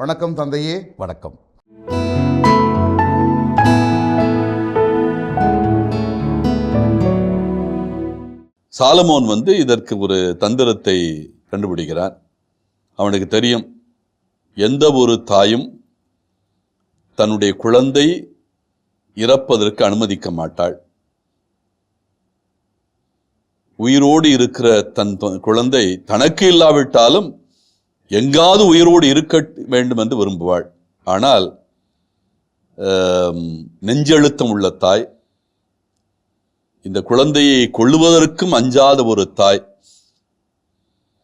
வணக்கம் தந்தையே. வணக்கம். சாலமோன் வந்து இதற்கு ஒரு தந்திரத்தை கண்டுபிடிக்கிறார். அவனுக்கு தெரியும் எந்த ஒரு தாயும் தன்னுடைய குழந்தை இறப்பதற்கு அனுமதிக்க மாட்டாள். உயிரோடு இருக்கிற தன் குழந்தை தனக்கு இல்லாவிட்டாலும் எங்காவது உயிரோடு இருக்க வேண்டும் என்று விரும்புவாள். ஆனால் நெஞ்செழுத்தம் உள்ள தாய் இந்த குழந்தையை கொள்ளுவதற்கும் அஞ்சாத ஒரு தாய்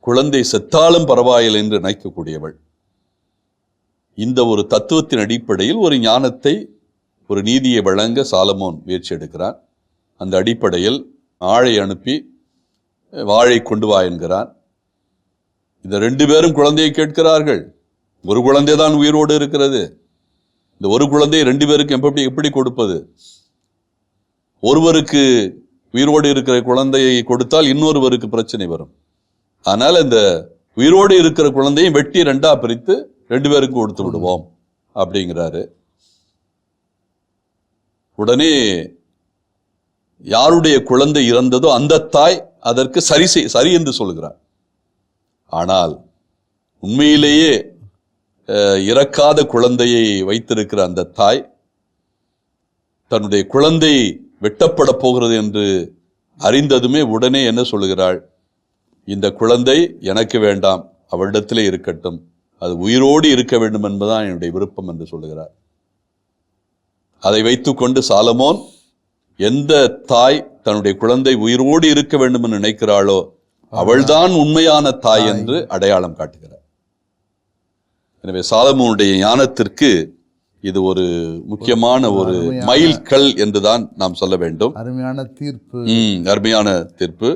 குழந்தை செத்தாலும் பரவாயில்லை என்று நினைக்கக்கூடியவள். இந்த ஒரு தத்துவத்தின் அடிப்படையில் ஒரு ஞானத்தை ஒரு நீதியை வழங்க சாலமோன் முயற்சி எடுக்கிறான். அந்த அடிப்படையில் ஆழை அனுப்பி வாழை கொண்டு வா என்கிறான். இந்த ரெண்டு பேரும் குழந்தையை கேட்கிறார்கள். ஒரு குழந்தை தான் உயிரோடு இருக்கிறது. இந்த ஒரு குழந்தையை ரெண்டு பேருக்கு எப்படி எப்படி கொடுப்பது? ஒருவருக்கு உயிரோடு இருக்கிற குழந்தையை கொடுத்தால் இன்னொருவருக்கு பிரச்சனை வரும். ஆனால் இந்த உயிரோடு இருக்கிற குழந்தையும் வெட்டி ரெண்டா பிரித்து ரெண்டு பேருக்கும் கொடுத்து விடுவோம் அப்படிங்கிறாரு. உடனே யாருடைய குழந்தை இறந்ததோ அந்த தாய் அதற்கு சரி செய் சரி என்று சொல்கிறார். ஆனால் உண்மையிலேயே இறக்காத குழந்தையை வைத்திருக்கிற அந்த தாய் தன்னுடைய குழந்தை வெட்டப்பட போகிறது என்று அறிந்ததுமே உடனே என்ன சொல்லுகிறாள்? இந்த குழந்தை எனக்கு வேண்டாம் அவளிடத்திலே இருக்கட்டும். அது உயிரோடு இருக்க வேண்டும் என்பதுதான் என்னுடைய விருப்பம் என்று சொல்லுகிறார். அதை வைத்துக்கொண்டு சாலமோன் எந்த தாய் தன்னுடைய குழந்தை உயிரோடு இருக்க வேண்டும் என்று நினைக்கிறாளோ அவள்தான் உண்மையான தாய் என்று அடையாளம் காட்டுகிறார். எனவே சாலமோனுடைய ஞானத்திற்கு இது ஒரு முக்கியமான ஒரு மைல்கல் என்றுதான் நாம் சொல்ல வேண்டும். அருமையான தீர்ப்பு. அருமையான தீர்ப்பு.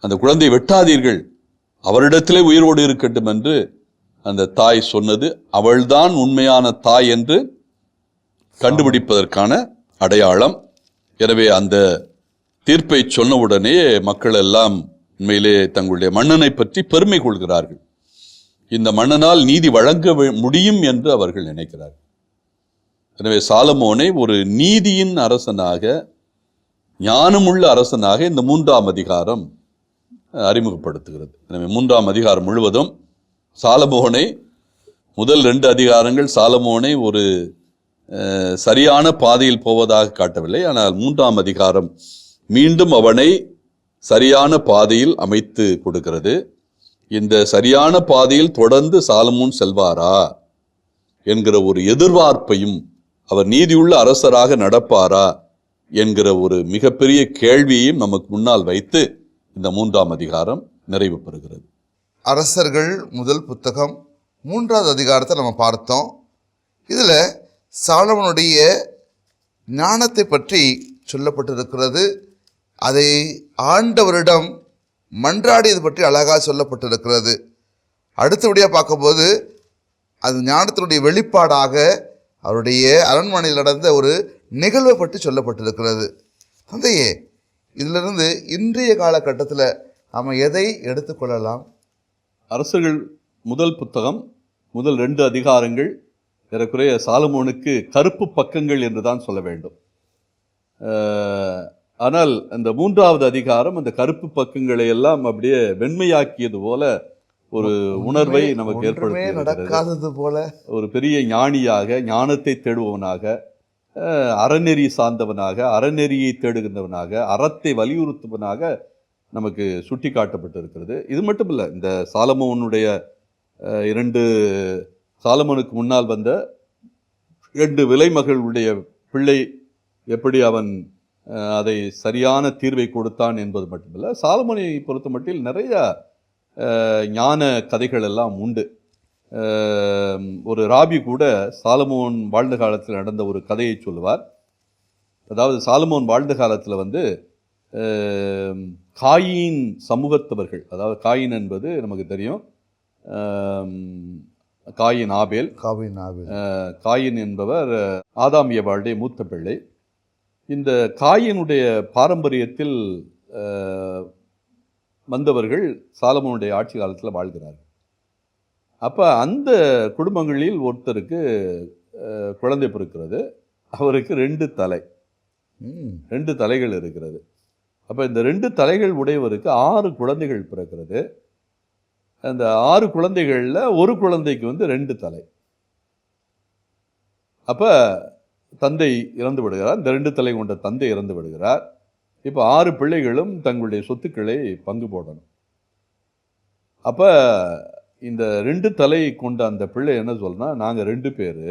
அந்த குழந்தை வெட்டாதீர்கள். அவரிடத்திலே உயிரோடு இருக்கட்டும் என்று அந்த தாய் சொன்னது. அவள்தான் உண்மையான தாய் என்று கண்டுபிடிப்பதற்கான அடையாளம். எனவே அந்த தீர்ப்பை சொன்னவுடனே மக்கள் எல்லாம் உண்மையிலே தங்களுடைய மன்னனை பற்றி பெருமை கொள்கிறார்கள். இந்த மன்னனால் நீதி வழங்க முடியும் என்று அவர்கள் நினைக்கிறார்கள். எனவே சாலமோனை ஒரு நீதியின் அரசனாக ஞானமுள்ள அரசனாக இந்த மூன்றாம் அதிகாரம் அறிமுகப்படுத்துகிறது. எனவே மூன்றாம் அதிகாரம் முழுவதும் சாலமோனை முதல் ரெண்டு அதிகாரங்கள் சாலமோனை ஒரு சரியான பாதையில் போவதாக காட்டவில்லை. ஆனால் மூன்றாம் அதிகாரம் மீண்டும் அவனை சரியான பாதையில் அமைத்து கொடுக்கிறது. இந்த சரியான பாதையில் தொடர்ந்து சாலமோன் செல்வாரா? என்கிற ஒரு எதிர்பார்ப்பையும் அவர் நீதியுள்ள அரசராக நடப்பாரா? என்கிற ஒரு மிகப்பெரிய கேள்வியையும் நமக்கு முன்னால் வைத்து இந்த மூன்றாம் அதிகாரம் நிறைவு பெறுகிறது. அரசர்கள் முதல் புத்தகம் மூன்றாவது அதிகாரத்தை நம்ம பார்த்தோம். இதில் சாலமனுடைய ஞானத்தை பற்றி சொல்லப்பட்டிருக்கிறது. அதை ஆண்டவரிடம் மன்றாடியது பற்றி அழகாக சொல்லப்பட்டிருக்கிறது. அடுத்தபடியாக பார்க்கும்போது அது ஞானத்தினுடைய வெளிப்பாடாக அவருடைய அரண்மனையில் நடந்த ஒரு நிகழ்வை பற்றி சொல்லப்பட்டிருக்கிறது. தந்தையே இதிலிருந்து இன்றைய காலகட்டத்தில் நாம் எதை எடுத்துக்கொள்ளலாம் அரசர்கள் முதல் புத்தகம் முதல் ரெண்டு அதிகாரங்கள் ஏறக்குறைய சாலமோனுக்கு கருப்பு பக்கங்கள் என்று தான் சொல்ல வேண்டும். ஆனால் அந்த மூன்றாவது அதிகாரம் அந்த கருப்பு பக்கங்களை எல்லாம் அப்படியே வெண்மையாக்கியது போல ஒரு உணர்வை நமக்கு ஒன்றுமே ஏற்படுத்தி நடக்காதது போல. ஒரு பெரிய ஞானியாக ஞானத்தை தேடுபவனாக அறநெறி சார்ந்தவனாக அறநெறியை தேடுகின்றவனாக அறத்தை வலியுறுத்துவனாக நமக்கு சுட்டி காட்டப்பட்டிருக்கிறது இது மட்டும் இல்லை இந்த சாலமோனுடைய இரண்டு சாலமோனுக்கு முன்னால் வந்த இரண்டு விலைமகளுடைய பிள்ளை எப்படி அவன் அதை சரியான தீர்வை கொடுத்தான் என்பது மட்டுமல்ல சாலமோனை பொறுத்த மட்டில் நிறைய ஞான கதைகள் எல்லாம் உண்டு. ஒரு ராபி கூட சாலமோன் வாழ்ந்த காலத்தில் நடந்த ஒரு கதையை சொல்லுவார். அதாவது சாலமோன் வாழ்ந்த காலத்தில் வந்து காயின் சமூகத்தவர்கள் அதாவது காயின் என்பது நமக்கு தெரியும். Cain Abel. நாவில் அஹ், காயின் என்பவர் அஹ், ஆதாம் ஏவாளுடைய மூத்த பிள்ளை. இந்த காயினுடைய பாரம்பரியத்தில் வந்தவர்கள் சாலமோனுடைய ஆட்சி காலத்தில் வாழ்கிறார்கள். அப்போ அந்த குடும்பங்களில் ஒருத்தருக்கு குழந்தை பிறக்கிறது. அவருக்கு ரெண்டு தலை. ரெண்டு தலைகள் இருக்கிறது. அப்போ இந்த ரெண்டு தலைகள் உடையவருக்கு ஆறு குழந்தைகள் பிறக்கிறது. அந்த ஆறு குழந்தைகளில் ஒரு குழந்தைக்கு வந்து ரெண்டு தலை. அப்போ தந்தை இறந்து விடுகிறார். இந்த ரெண்டு தலை கொண்ட தந்தை இறந்து விடுகிறார். இப்போ ஆறு பிள்ளைகளும் தங்களுடைய சொத்துக்களை பங்கு போடணும். அப்போ இந்த ரெண்டு தலை கொண்ட அந்த பிள்ளை என்ன சொல்றா? நாங்கள் ரெண்டு பேர்.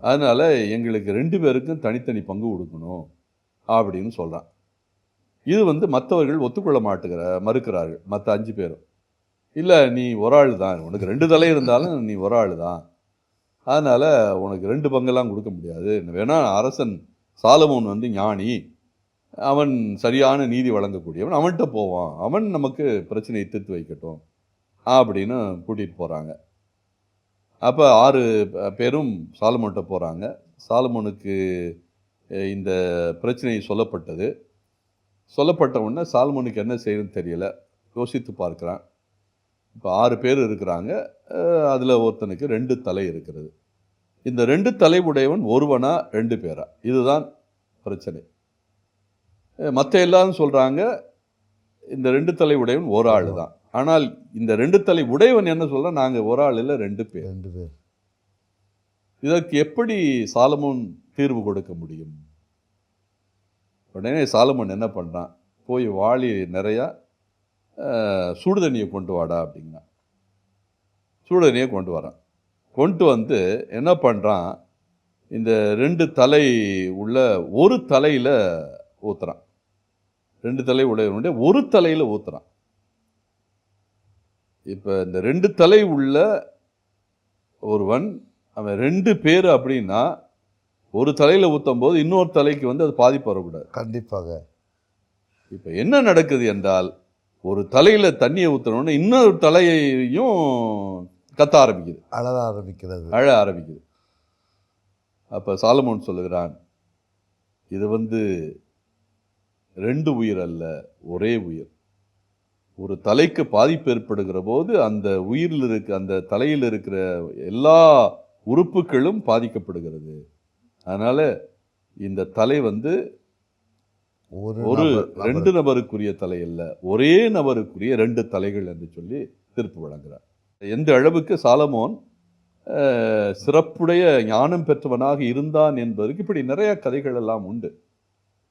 அதனால எங்களுக்கு ரெண்டு பேருக்கும் தனித்தனி பங்கு கொடுக்கணும் அப்படின்னு சொல்றான் இது வந்து மற்றவர்கள் ஒத்துக்கொள்ள மாட்டுகிற மறுக்கிறார்கள். மற்ற அஞ்சு பேரும். இல்லை நீ ஒரு ஆள் தான் உனக்கு ரெண்டு தலை இருந்தாலும் நீ ஒரு ஆள் தான் அதனால் உனக்கு ரெண்டு பங்கெல்லாம் கொடுக்க முடியாது. வேணால் அரசன் சாலமோன் வந்து ஞானி. அவன் சரியான நீதி வழங்கக்கூடியவன். அவன்கிட்ட போவான். அவன் நமக்கு பிரச்சனையை தீர்த்து வைக்கட்டும் அப்படின்னு கூட்டிகிட்டு போகிறாங்க அப்போ ஆறு பேரும் சாலமோன்கிட்ட போகிறாங்க சாலமோனுக்கு இந்த பிரச்சனை சொல்லப்பட்டது. சொல்லப்பட்ட உடனே சாலமோனுக்கு என்ன செய்யணும்னு தெரியல. யோசித்து பார்க்குறான். இப்போ ஆறு பேர் இருக்கிறாங்க. அதில் ஒருத்தனுக்கு ரெண்டு தலை இருக்கிறது. இந்த ரெண்டு தலை உடையவன் ஒருவனா ரெண்டு பேரா? இதுதான் பிரச்சனை. மற்ற எல்லாரும் சொல்கிறாங்க இந்த ரெண்டு தலை உடையவன் ஒரு ஆள் தான். ஆனால் இந்த ரெண்டு தலை உடையவன் என்ன சொல்றான் நாங்கள் ஒரு ஆள் இல்லை ரெண்டு பேர். ரெண்டு பேர். இதற்கு எப்படி சாலமோன் தீர்வு கொடுக்க முடியும்? உடனே சாலமோன் என்ன பண்ணுறான் போய் வாளி நிறையா அஹ், சுடுதண்ணியை கொண்டு வாடா அப்படின்னா. சுடுதண்ணியை கொண்டு வரான். கொண்டு வந்து என்ன பண்ணுறான் இந்த ரெண்டு தலை உள்ள ஒரு தலையில் ஊத்துறான். ரெண்டு தலை உடையவனுடைய ஒரு தலையில் ஊத்துறான். இப்போ இந்த ரெண்டு தலை உள்ள ஒருவன் அவன் ரெண்டு பேர் அப்படின்னா ஒரு தலையில் ஊற்றும் போது இன்னொரு தலைக்கு வந்து அது பாதிப்பு வரக்கூடாது. கண்டிப்பாக. இப்போ என்ன நடக்குது என்றால் ஒரு தலையில் தண்ணியை ஊற்றுனோடனே இன்னொரு தலையையும் கத்த ஆரம்பிக்குது. அழற ஆரம்பிக்கிறது. அழ ஆரம்பிக்குது. அப்போ சாலமோன் சொல்லுகிறான் இது வந்து ரெண்டு உயிர் அல்ல ஒரே உயிர். ஒரு தலைக்கு பாதிப்பு ஏற்படுகிற போது அந்த உயிரில் இருக்க அந்த தலையில் இருக்கிற எல்லா உறுப்புகளும் பாதிக்கப்படுகிறது. அதனால இந்த தலை வந்து ஒரு. ரெண்டு நபருக்குரிய தலை அல்ல ஒரே நபருக்குரிய ரெண்டு தலைகள் என்று சொல்லி தீர்ப்பு வழங்குகிறார் எந்த அளவுக்கு சாலமோன் சிறப்புடைய ஞானம் பெற்றவனாக இருந்தான் என்பதற்கு இப்படி நிறைய கதைகள் எல்லாம் உண்டு.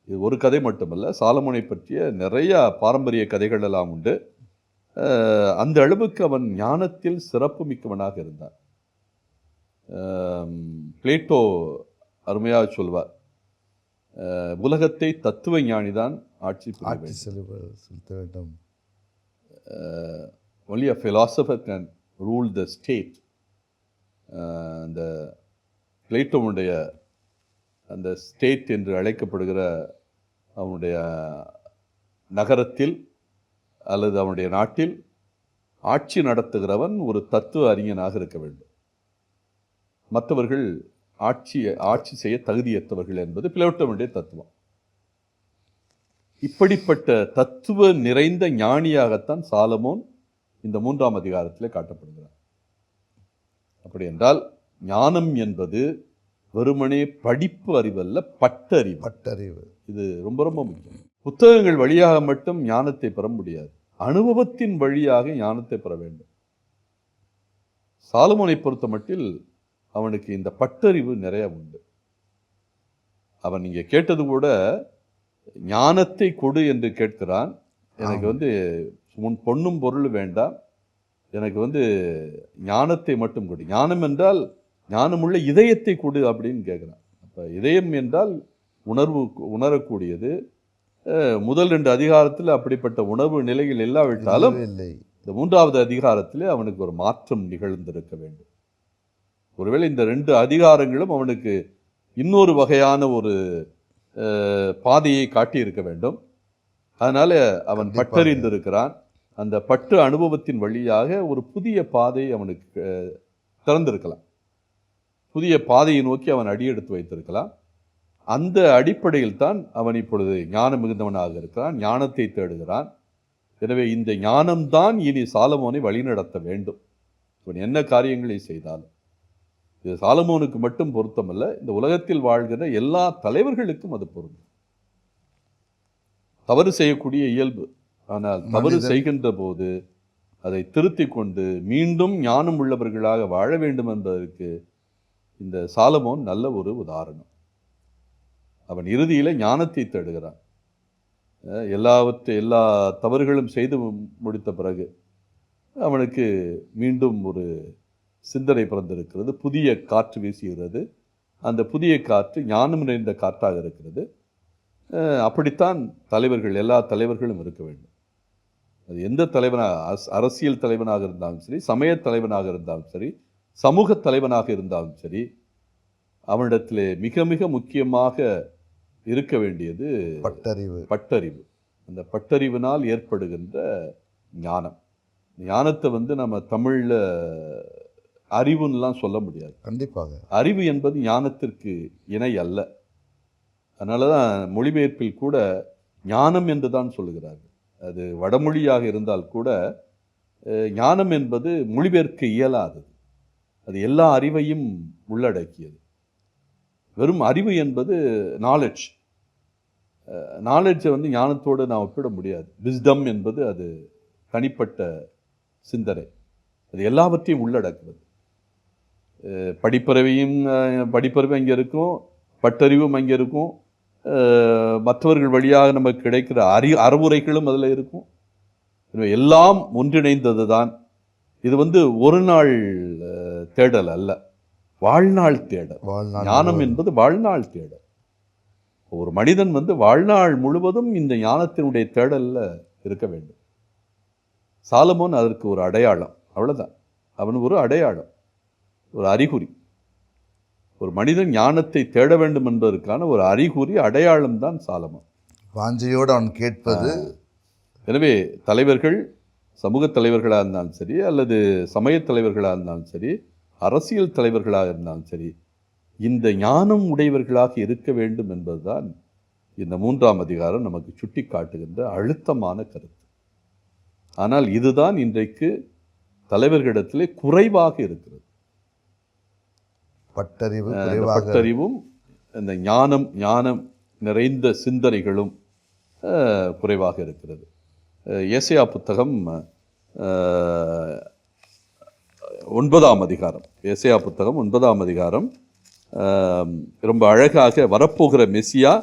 இது ஒரு கதை மட்டுமல்ல சாலமோனை பற்றிய நிறைய பாரம்பரிய கதைகள் எல்லாம் உண்டு. அந்த அளவுக்கு அவன் ஞானத்தில் சிறப்பு மிக்கவனாக இருந்தான். பிளேட்டோ அருமையாக சொல்வார். உலகத்தை தத்துவ ஞானிதான் ஆட்சி ஆட்சி. செலுத்த வேண்டும். a philosopher can rule the state. அஹ், அந்த பிளேட்டோவுடைய அந்த ஸ்டேட் என்று அழைக்கப்படுகிற அவனுடைய நகரத்தில் அல்லது அவனுடைய நாட்டில் ஆட்சி நடத்துகிறவன் ஒரு தத்துவ அறிஞனாக இருக்க வேண்டும். மற்றவர்கள் ஆட்சி ஆட்சி செய்ய தகுதியற்றவர்கள் என்பது பிளேட்டோவுடைய தத்துவம். இப்படிப்பட்ட தத்துவ நிறைந்த ஞானியாகத்தான் சாலமோன் இந்த மூன்றாம் அதிகாரத்திலே காட்டப்படுகிறார். அப்படி என்றால் ஞானம் என்பது வெறுமனே படிப்பு அறிவல்ல பட்டறிவு. பட்டறிவு. இது ரொம்ப ரொம்ப முக்கியம். புத்தகங்கள் வழியாக மட்டும் ஞானத்தை பெற முடியாது. அனுபவத்தின் வழியாக ஞானத்தை பெற வேண்டும். சாலமோனை பொறுத்த மட்டில் அவனுக்கு இந்த பட்டறிவு நிறைய உண்டு. அவன் நீங்க கேட்டது கூட ஞானத்தை கொடு என்று கேட்கிறான். எனக்கு வந்து உன் பொண்ணும் பொருள் வேண்டாம். எனக்கு வந்து ஞானத்தை மட்டும் கொடு. ஞானம் என்றால் ஞானமுள்ள இதயத்தை கொடு அப்படின்னு கேட்குறான். அப்போ இதயம் என்றால் உணர்வு உணரக்கூடியது. முதல் ரெண்டு அதிகாரத்தில் அப்படிப்பட்ட உணர்வு நிலையில் இல்லாவிட்டாலும் இல்லவே இல்லை. இந்த மூன்றாவது அதிகாரத்திலே அவனுக்கு ஒரு மாற்றம் நிகழ்ந்திருக்க வேண்டும். ஒருவேளை இந்த ரெண்டு அதிகாரங்களும் அவனுக்கு இன்னொரு வகையான ஒரு பாதையை காட்டியிருக்க வேண்டும். அதனால அவன். பட்டறிந்திருக்கிறான். அந்த பட்டு அனுபவத்தின் வழியாக ஒரு புதிய பாதை அவனுக்கு திறந்திருக்கலாம். புதிய பாதையை நோக்கி அவன் அடியெடுத்து வைத்திருக்கலாம். அந்த அடிப்படையில் தான் அவன் இப்பொழுது ஞானம் மிகுந்தவனாக இருக்கிறான் ஞானத்தை தேடுகிறான். எனவே இந்த ஞானம்தான் இனி சாலமோனை வழிநடத்த வேண்டும். இவன் என்ன காரியங்களை செய்தாலும். இது சாலமோனுக்கு மட்டும் பொருத்தமல்ல இந்த உலகத்தில் வாழ்கிற எல்லா தலைவர்களுக்கும் அது பொருந்தும். தவறு செய்யக்கூடிய இயல்பு. ஆனால் தவறு. செய்கின்ற போது அதை திருத்திக் கொண்டு மீண்டும் ஞானம் உள்ளவர்களாக வாழ வேண்டும் என்பதற்கு இந்த சாலமோன் நல்ல ஒரு உதாரணம். அவன் இறுதியில ஞானத்தை தேடுகிறான். எல்லாவற்றை எல்லா தவறுகளும் செய்து முடித்த பிறகு அவனுக்கு மீண்டும் ஒரு சிந்தனை பிறந்திருக்கிறது புதிய காற்று வீசுகிறது. அந்த புதிய காற்று ஞானம் நிறைந்த காற்றாக இருக்கிறது. அப்படித்தான் தலைவர்கள் எல்லா தலைவர்களும் இருக்க வேண்டும். அது எந்த தலைவனாக அரச- அரசியல் தலைவனாக இருந்தாலும் சரி சமய தலைவனாக இருந்தாலும் சரி சமூக தலைவனாக இருந்தாலும் சரி அவனிடத்திலே மிக மிக முக்கியமாக இருக்க வேண்டியது பட்டறிவு. பட்டறிவு. அந்த பட்டறிவினால் ஏற்படுகின்ற ஞானம். ஞானத்தை வந்து நம்ம தமிழ்ல அறிவுன்னெலாம் சொல்ல முடியாது. கண்டிப்பாக. அறிவு என்பது ஞானத்திற்கு இணை அல்ல. அதனால தான் மொழிபெயர்ப்பில் கூட ஞானம் என்று தான் சொல்லுகிறார்கள். அது வடமொழியாக இருந்தால் கூட ஞானம் என்பது மொழிபெயர்க்க இயலாதது. அது எல்லா அறிவையும் உள்ளடக்கியது. வெறும் அறிவு என்பது நாலெட்ஜ் நாலெட்ஜை வந்து ஞானத்தோடு நான் ஒப்பிட முடியாது. விஸ்டம் என்பது அது தனிப்பட்ட சிந்தனை. அது எல்லாவற்றையும் உள்ளடக்குவது. படிப்பறிவையும் படிப்பறிவு அங்கே இருக்கும் பட்டறிவும் அங்கே இருக்கும். மற்றவர்கள் வழியாக நமக்கு கிடைக்கிற அறி அறிவுரைகளும் அதில் இருக்கும். எல்லாம் ஒன்றிணைந்தது தான் இது வந்து ஒரு நாள் தேடல் அல்ல. வாழ்நாள் தேடல். ஞானம். என்பது வாழ்நாள் தேடல். ஒரு மனிதன் வந்து வாழ்நாள் முழுவதும் இந்த ஞானத்தினுடைய தேடல்ல இருக்க வேண்டும். சாலமோன் அதற்கு ஒரு அடையாளம். அவ்வளவுதான். அவன் ஒரு அடையாளம். ஒரு அறிகுறி. ஒரு மனிதன் ஞானத்தை தேட வேண்டும் என்பதற்கான ஒரு அறிகுறி அடையாளம் தான் சாலமோன். வாஞ்சையோடு அவன் கேட்பது. எனவே தலைவர்கள் சமூக தலைவர்களாக இருந்தாலும் சரி அல்லது சமய தலைவர்களாக இருந்தாலும் சரி அரசியல் தலைவர்களாக இருந்தாலும் சரி இந்த ஞானம் உடையவர்களாக இருக்க வேண்டும் என்பதுதான் இந்த மூன்றாம் அதிகாரம் நமக்கு சுட்டி காட்டுகின்ற அழுத்தமான கருத்து. ஆனால் இதுதான் இன்றைக்கு தலைவர்களிடத்திலே குறைவாக இருக்கிறது. பட்டறிவு பட்டறிவும் இந்த ஞானம் ஞானம் நிறைந்த சிந்தனைகளும் குறைவாக இருக்கிறது. ஏசாயா புத்தகம் ஒன்பதாம் அதிகாரம். ஏசாயா புத்தகம் ஒன்பதாம் அதிகாரம் ரொம்ப அழகாக வரப்போகிற மெசியா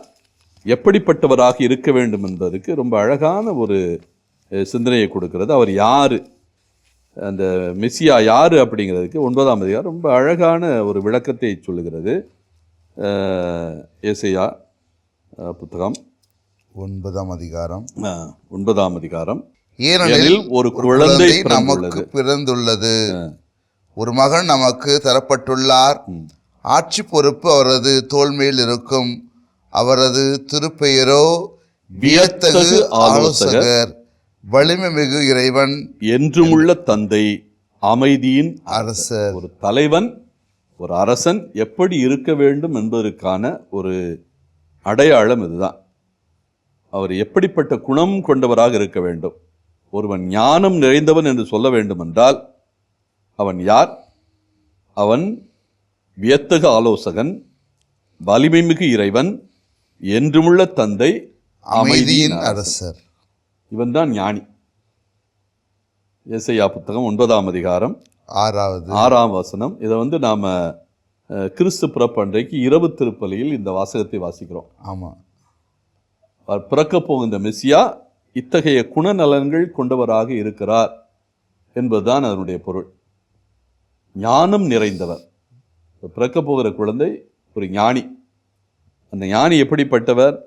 எப்படிப்பட்டவராக இருக்க வேண்டும் என்பதற்கு ரொம்ப அழகான ஒரு சிந்தனையை கொடுக்கிறது. அவர் யாரு? அந்த மெஸ்ஸியா யாரு அப்படிங்கிறதுக்கு ஒன்பதாம் அதிகாரம் ரொம்ப அழகான ஒரு விளக்கத்தை சொல்லுகிறது. ஏசையா புத்தகம். ஒன்பதாம் அதிகாரம். ஒன்பதாம் அதிகாரம். ஏனெனில் ஒரு குழந்தை நமக்கு பிறந்துள்ளது. ஒரு மகன் நமக்கு தரப்பட்டுள்ளார். ஆட்சி பொறுப்பு அவரது தோள் மேல் இருக்கும். அவரது திருப்பெயரோ வியத்தகு ஆலோசகர். வலிமை மிகு இறைவன் என்றுமுள்ள தந்தை அமைதியின் அரசர். ஒரு தலைவன் ஒரு அரசன் எப்படி இருக்க வேண்டும் என்பதற்கான ஒரு அடையாளம் இதுதான். அவர் எப்படிப்பட்ட குணம் கொண்டவராக இருக்க வேண்டும்? ஒருவன் ஞானம் நிறைந்தவன் என்று சொல்ல வேண்டுமென்றால் அவன் யார்? அவன் வியத்தகு ஆலோசகன் வலிமைமிகு இறைவன் என்றுமுள்ள தந்தை அமைதியின் அரசன். அரசர் இவன்தான் ஞானி. ஏசையா புத்தகம் ஒன்பதாம் அதிகாரம் ஆறாவது. ஆறாம் வசனம். இதை வந்து நாம கிறிஸ்து பிறப்பு அன்றைக்கு இரவு திருப்பலியில் இந்த வாசகத்தை வாசிக்கிறோம். ஆமா. அவர் பிறக்கப் போகின்ற மெசியா இத்தகைய குணநலன்கள் கொண்டவராக இருக்கிறார் என்பதுதான் அதனுடைய பொருள். ஞானம் நிறைந்தவர். இப்ப பிறக்கப் போகிற குழந்தை ஒரு ஞானி. அந்த ஞானி எப்படிப்பட்டவர்?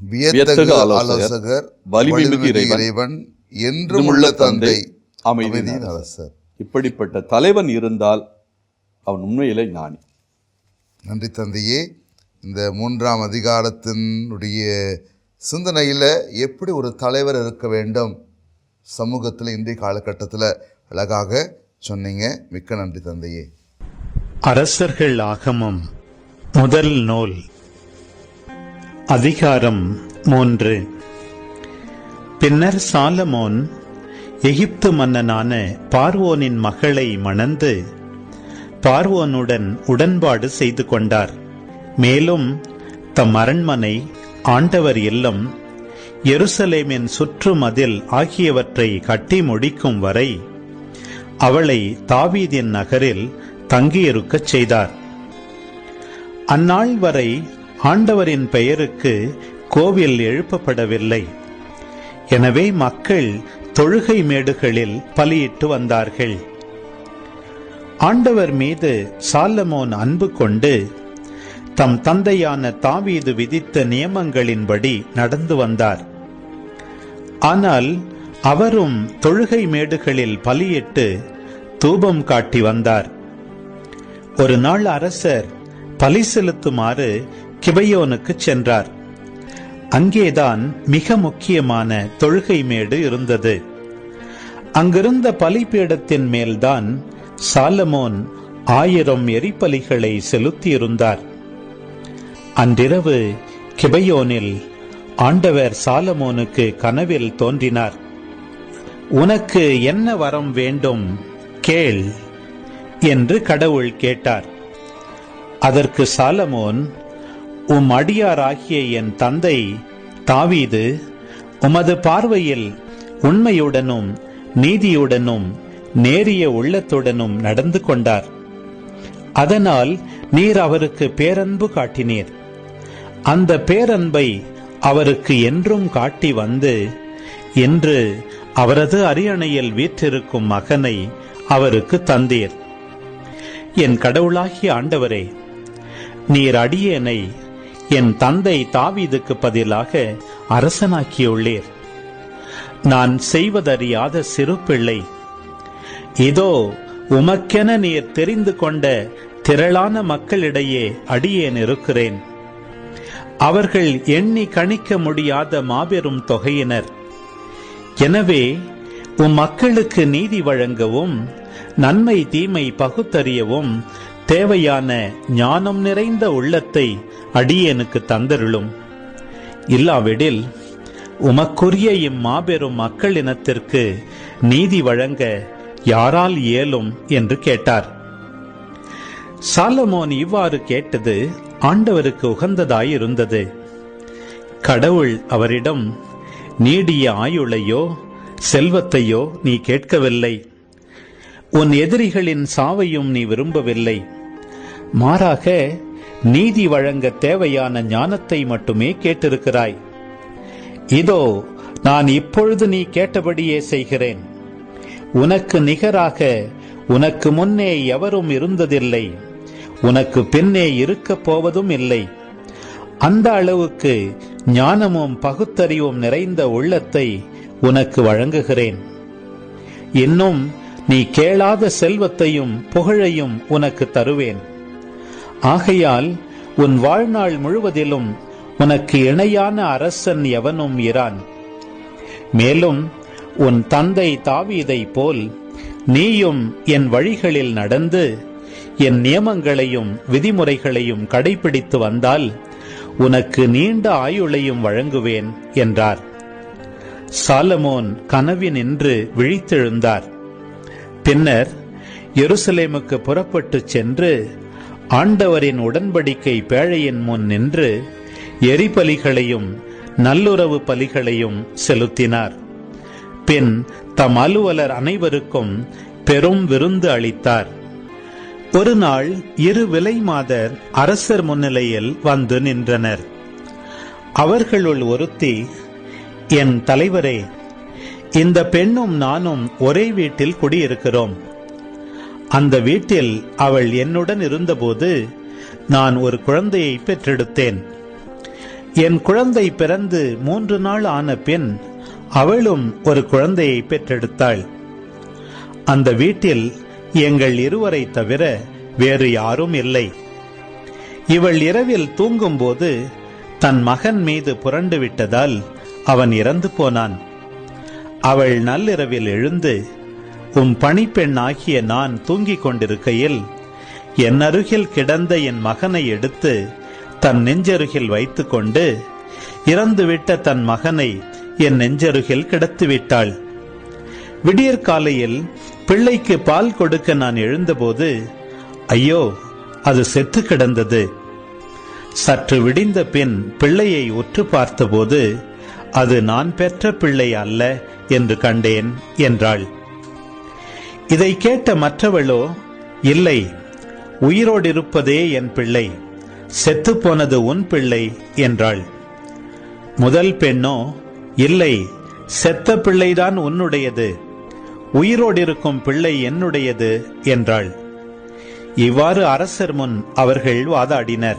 வியத்தகு ஆலோசகர், வலிமைமிகு இறைவன், என்றும் உள்ள தந்தை அமைதியின். அரசர். இப்படிப்பட்ட தலைவன் இருந்தால் அவன் உண்மையிலே ஞானி. நன்றி தந்தையே. இந்த மூன்றாம் அதிகாரத்தினுடைய சிந்தனையில் எப்படி ஒரு தலைவர் இருக்க வேண்டும்? சமூகத்தில் இன்றைய காலகட்டத்தில் அழகாக சொன்னீங்க. மிக்க நன்றி தந்தையே. அரசர்கள் ஆகமம் முதல் நூல். அதிகாரம் மூன்று. பின்னர் சாலமோன் எகிப்து மன்னனான பார்வோனின் மகளை மணந்து பார்வோனுடன் உடன்பாடு செய்து கொண்டார். மேலும் தம் அரண்மனை ஆண்டவர் இல்லம் எருசலேமின் சுற்றுமதில் ஆகியவற்றை கட்டி முடிக்கும் வரை அவளை தாவீதின் நகரில் தங்கியிருக்கச் செய்தார். அந்நாள் வரை ஆண்டவரின் பெயருக்கு கோவில் எழுப்பப்படவில்லை. எனவே மக்கள் தொழுகை மேடுகளில் பலியிட்டு வந்தார்கள். ஆண்டவர் மீது சாலமோன் அன்பு கொண்டு தம் தந்தையான தாவீது விதித்த நியமங்களின்படி நடந்து வந்தார். ஆனால் அவரும் தொழுகை மேடுகளில் பலியிட்டு தூபம் காட்டி வந்தார். ஒரு நாள் அரசர் பலி செலுத்துமாறு கிபையோனுக்கு சென்றார். அங்கேதான் மிக முக்கியமான தொழுகை மேடு இருந்தது. அங்கிருந்த பலிபீடத்தின் மேல்தான் சாலமோன் ஆயிரம் எரிபலிகளை செலுத்தியிருந்தார். அன்றிரவு கிபையோனில் ஆண்டவர் சாலமோனுக்கு கனவில் தோன்றினார். உனக்கு என்ன வரம் வேண்டும்? கேள் என்று கடவுள் கேட்டார். அதற்கு சாலமோன் உம் அடியாராகிய என் தந்தை தாவீது உமது பார்வையில் உண்மையுடனும் நீதியுடனும் நேரிய உள்ளத்துடனும் நடந்து கொண்டார். அதனால் நீர் அவருக்கு பேரன்பு காட்டினீர். அந்த பேரன்பை அவருக்கு என்றும் காட்டி வந்து என்று அவரது அரியணையில் வீற்றிருக்கும் மகனை அவருக்கு தந்தீர். என் கடவுளாகிய ஆண்டவரே நீர் அடியேனை என் தந்தை தாவீதுக்கு பதிலாக அரசனாக்கியுள்ளீர். நான் செய்வதறியாத சிறு பிள்ளை. இதோ உமக்கென நீர் தெரிந்து கொண்ட திரளான மக்களிடையே அடியேன் இருக்கிறேன். அவர்கள் எண்ணி கணிக்க முடியாத மாபெரும் தொகையினர். எனவே உம் மக்களுக்கு நீதி வழங்கவும் நன்மை தீமை பகுத்தறியவும் தேவையான ஞானம் நிறைந்த உள்ளத்தை அடியனுக்கு தந்தருளும். இல்லாவிடில் உமக்குரிய இம்மாபெரும் மக்கள் இனத்திற்கு நீதி வழங்க யாரால் இயலும் என்று கேட்டார். சாலமோன் இவ்வாறு கேட்டது ஆண்டவருக்கு உகந்ததாயிருந்தது. கடவுள் அவரிடம் நீடிய ஆயுளையோ செல்வத்தையோ நீ கேட்கவில்லை. உன் எதிரிகளின் சாவையும் நீ விரும்பவில்லை. மாறாக நீதி வழங்க தேவையான ஞானத்தை மட்டுமே கேட்டிருக்கிறாய். இதோ நான் இப்பொழுது நீ கேட்டபடியே செய்கிறேன். உனக்கு நிகராக உனக்கு முன்னே எவரும் இருந்ததில்லை. உனக்கு பின்னே இருக்கப் போவதும் இல்லை. அந்த அளவுக்கு ஞானமும் பகுத்தறிவும் நிறைந்த உள்ளத்தை உனக்கு வழங்குகிறேன். இன்னும் நீ கேளாத செல்வத்தையும் புகழையும் உனக்கு தருவேன். ஆகையால் உன் வாழ்நாள் முழுவதிலும் உனக்கு இணையான அரசன் எவனும் இரான். மேலும் உன் தந்தை தாவீதை போல் நீயும் என் வழிகளில் நடந்து என் நியமங்களையும் விதிமுறைகளையும் கடைபிடித்து வந்தால் உனக்கு நீண்ட ஆயுளையும் வழங்குவேன் என்றார். சாலமோன் கனவினின்று விழித்தெழுந்தார். பின்னர் எருசலேமுக்கு புறப்பட்டுச் சென்று ஆண்டவரின் உடன்படிக்கை பேழையின் முன் நின்று எரிபலிகளையும் நல்லுறவு பலிகளையும் செலுத்தினார். பின் தம் அலுவலர் அனைவருக்கும் பெரும் விருந்து அளித்தார். ஒரு நாள் இரு விலை மாதர் அரசர் முன்னிலையில் வந்து நின்றனர். அவர்களுள் ஒருத்தி என் தலைவரே இந்த பெண்ணும் நானும் ஒரே வீட்டில் குடியிருக்கிறோம். அந்த வீட்டில் அவள் என்னுடன் இருந்தபோது நான் ஒரு குழந்தையை பெற்றெடுத்தேன். என் குழந்தை பிறந்து மூன்று நாள் ஆன பின் அவளும் ஒரு குழந்தையை பெற்றெடுத்தாள். அந்த வீட்டில் எங்கள் இருவரை தவிர வேறு யாரும் இல்லை. இவள் இரவில் தூங்கும்போது தன் மகன் மீது புரண்டு விட்டதால் அவன் இறந்து போனான். அவள் நள்ளிரவில் எழுந்து உம் பணிப்பெண் ஆகிய நான் தூங்கிக் கொண்டிருக்கையில் என் அருகில் கிடந்த என் மகனை எடுத்து தன் நெஞ்சருகில் வைத்துக்கொண்டு இறந்துவிட்ட தன் மகனை என் நெஞ்சருகில் கிடத்திவிட்டாள். விடியற்காலையில் பிள்ளைக்கு பால் கொடுக்க நான் எழுந்தபோது ஐயோ அது செத்து கிடந்தது. சற்று விடிந்த பின் பிள்ளையை உற்று பார்த்தபோது அது நான் பெற்ற பிள்ளை அல்ல என்று கண்டேன் என்றாள். இதை கேட்ட மற்றவளோ இல்லை உயிரோடு இருப்பதே என் பிள்ளை செத்துப்போனது உன் பிள்ளை என்றாள். முதல் பெண்ணோ இல்லை செத்த பிள்ளைதான் உன்னுடையது உயிரோடு இருக்கும் பிள்ளை என்னுடையது என்றாள். இவ்வாறு அரசர் முன் அவர்கள் வாதாடினர்.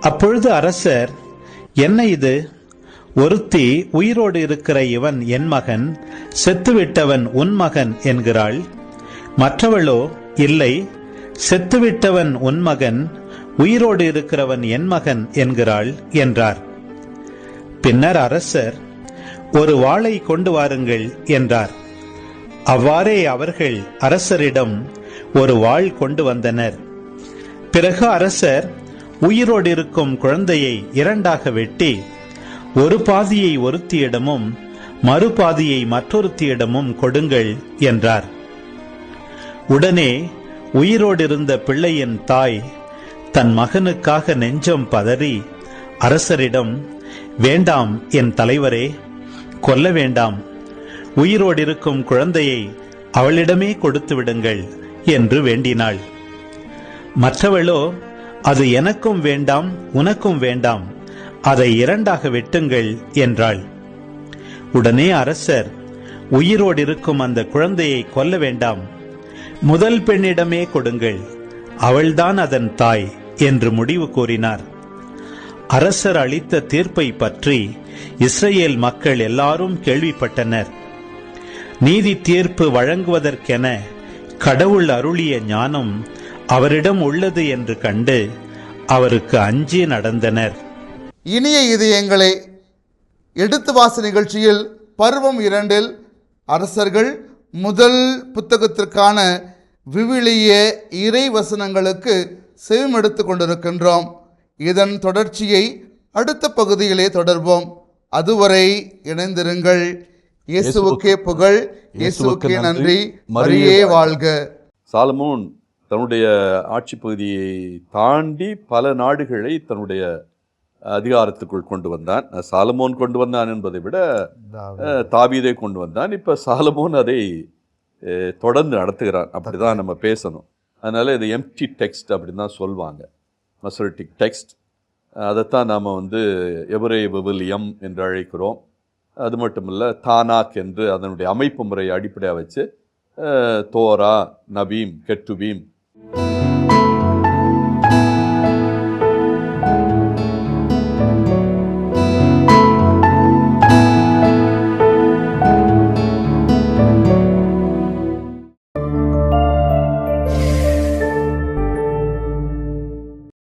அப்பொழுது அரசர் என்ன இது? ஒருத்தி உயிரோடு இருக்கிற இவன் என் மகன் செத்துவிட்டவன் உன் மகன் என்கிறாள். மற்றவளோ இல்லை செத்துவிட்டவன் உன் மகன் உயிரோடு இருக்கிறவன் என் மகன் என்கிறாள் என்றார். பின்னர் அரசர் ஒரு வாளை கொண்டு வாருங்கள் என்றார். அவ்வாறே அவர்கள் அரசரிடம் ஒரு வாள் கொண்டு வந்தனர். பிறகு அரசர் உயிரோடு இருக்கும் குழந்தையை இரண்டாக வெட்டி ஒரு பாதியை ஒருத்தியிடமும் மறுபாதியை மற்றொருத்தியிடமும் கொடுங்கள் என்றார். உடனே உயிரோடிருந்த பிள்ளையின் தாய் தன் மகனுக்காக நெஞ்சம் பதறி அரசரிடம் வேண்டாம் என் தலைவரே கொல்ல வேண்டாம். உயிரோடிருக்கும் குழந்தையை அவளிடமே கொடுத்து விடுங்கள் என்று வேண்டினாள். மற்றவளோ அது எனக்கும் வேண்டாம் உனக்கும் வேண்டாம் அதை இரண்டாக வெட்டுங்கள் என்றாள். உடனே அரசர் உயிரோடிருக்கும் அந்த குழந்தையை கொல்ல வேண்டாம். முதல் பெண்ணிடமே கொடுங்கள். அவள்தான் அதன் தாய் என்று முடிவு கூறினார். அரசர் அளித்த தீர்ப்பை பற்றி இஸ்ரேல் மக்கள் எல்லாரும் கேள்விப்பட்டனர். நீதி தீர்ப்பு வழங்குவதற்கென கடவுள் அருளிய ஞானம் அவரிடம் உள்ளது என்று கண்டு அவருக்கு அஞ்சி நடந்தனர். இனிய இதயங்களை எடுத்து வாச நிகழ்ச்சியில் பருவம் இரண்டில் அரசர்கள் முதல் புத்தகத்திற்கான விவிலிய இறை வசனங்களுக்கு செவிமெடுத்து கொண்டிருக்கின்றோம். இதன் தொடர்ச்சியை அடுத்த பகுதியிலே தொடர்வோம். அதுவரை இணைந்திருங்கள். இயேசுவுக்கே புகழ் இயேசுவுக்கே நன்றி. மரியே வாழ்க. சாலமோன் தன்னுடைய ஆட்சி பகுதியை தாண்டி பல நாடுகளை தன்னுடைய அதிகாரத்துக்குள் கொண்டு வந்தான். சாலமோன் கொண்டு வந்தான் என்பதை விட தாவீதை. கொண்டு வந்தான். இப்போ சாலமோன் அதை தொடர்ந்து நடத்துகிறான். அப்படிதான் நம்ம பேசணும். அதனால இது எம்டி டெக்ஸ்ட் அப்படின்னு தான் சொல்லுவாங்க மசோரிட்டிக் டெக்ஸ்ட் அதைத்தான் நாம் வந்து எவரே விவிலியம் என்று அழைக்கிறோம். அது மட்டும் இல்லை தானாக் என்று அதனுடைய அமைப்பு முறையை அடிப்படையாக வச்சு தோரா நபீம் கெட்டுபீம்